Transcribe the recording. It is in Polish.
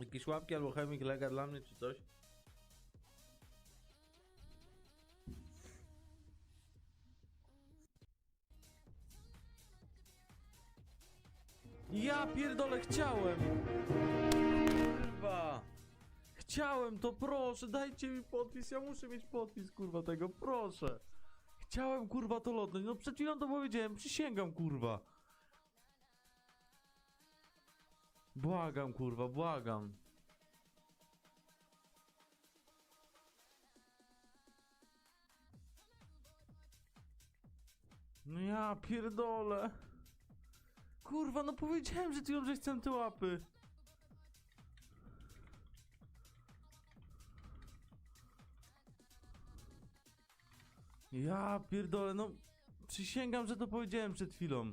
Jakieś łapki albo chemik lega dla mnie czy coś? Ja pierdolę chciałem! Kurwa! Chciałem to, proszę, dajcie mi podpis, ja muszę mieć podpis, kurwa, tego, proszę! Chciałem, kurwa, to lotnąć, no przed chwilą to powiedziałem, przysięgam, kurwa! Błagam, kurwa, błagam. No ja pierdolę. Kurwa, no powiedziałem, że ty że chcę te łapy. Ja pierdolę, no przysięgam, że to powiedziałem przed chwilą.